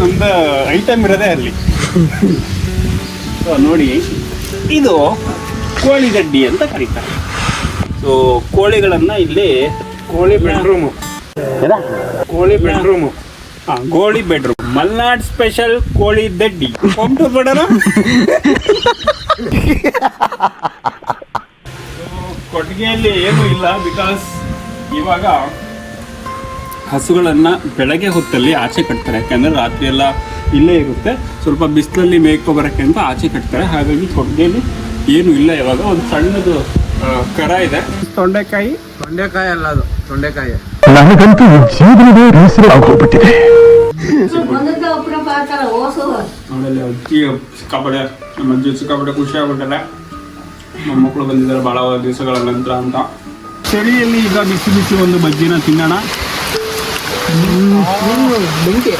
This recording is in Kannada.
ನಮ್ದು ಐಟಮ್ ಇರೋದೇ ಅಲ್ಲಿ. ಸೊ ನೋಡಿ ಇದು ಕೋಳಿಗಡ್ಡಿ ಅಂತ ಕರೀತಾರೆ. ಸೊ ಕೋಳಿಗಳನ್ನ ಇಲ್ಲಿ ಕೋಳಿ ಬೆಡ್ರೂಮು ಕೋಳಿ ಬೆಡ್ರೂಮು ಹಾಂ ಕೋಳಿ ಬೆಡ್ರೂಮ್ ಮಲ್ನಾಡ್ ಸ್ಪೆಷಲ್ ಕೋಳಿ ದಡ್ಡಿ. ಕೊಂಟು ಬೇಡನ ಕೊಟ್ಟಿಗೆಯಲ್ಲಿ ಏನೂ ಇಲ್ಲ ಬಿಕಾಸ್ ಇವಾಗ ಹಸುಗಳನ್ನ ಬೆಳಗ್ಗೆ ಹೊತ್ತಲ್ಲಿ ಆಚೆ ಕಟ್ತಾರೆ. ಯಾಕಂದ್ರೆ ರಾತ್ರಿ ಎಲ್ಲ ಇಲ್ಲೇ ಇರುತ್ತೆ. ಸ್ವಲ್ಪ ಬಿಸಿಲಲ್ಲಿ ಮೇಯ್ಕೊ ಬರೋಕ್ಕೆ ಅಂತ ಆಚೆ ಕಟ್ತಾರೆ. ಹಾಗಾಗಿ ಕೊಟ್ಟಿಗೆಯಲ್ಲಿ ಏನು ಇಲ್ಲ ಇವಾಗ. ಒಂದು ಸಣ್ಣದು ಕರ ಇದೆ. ತೊಂಡೆಕಾಯಿ. ತೊಂಡೆಕಾಯಿ ಅಲ್ಲ ಅದು. ತೊಂಡೆಕಾಯಿ. ನನಗಂತೂ ಜೀವನದ ಜೀವನವೇ ಬೇಸರ ಆಗೋಗ್ಬಿಟ್ಟಿದೆ. ಆಮೇಲೆ ಅಜ್ಜಿ ಸಿಕ್ಕಾಪಟ್ಟೆ ನಮ್ಮ ಅಜ್ಜಿ ಸಿಕ್ಕಾಪಟ್ಟೆ ಖುಷಿ ಆಗ್ಬಿಟ್ಟಲ್ಲ. ಮಕ್ಕಳು ಬಂದಿದ್ದಾರೆ ಭಾಳ ದಿವಸಗಳ ನಂತರ ಅಂತ. ಚಳಿಯಲ್ಲಿ ಈಗ ಬಿಸಿ ಬಿಸಿ ಒಂದು ಬಜ್ಜಿನ ತಿನ್ನೋಣ. 嗯，因为零点。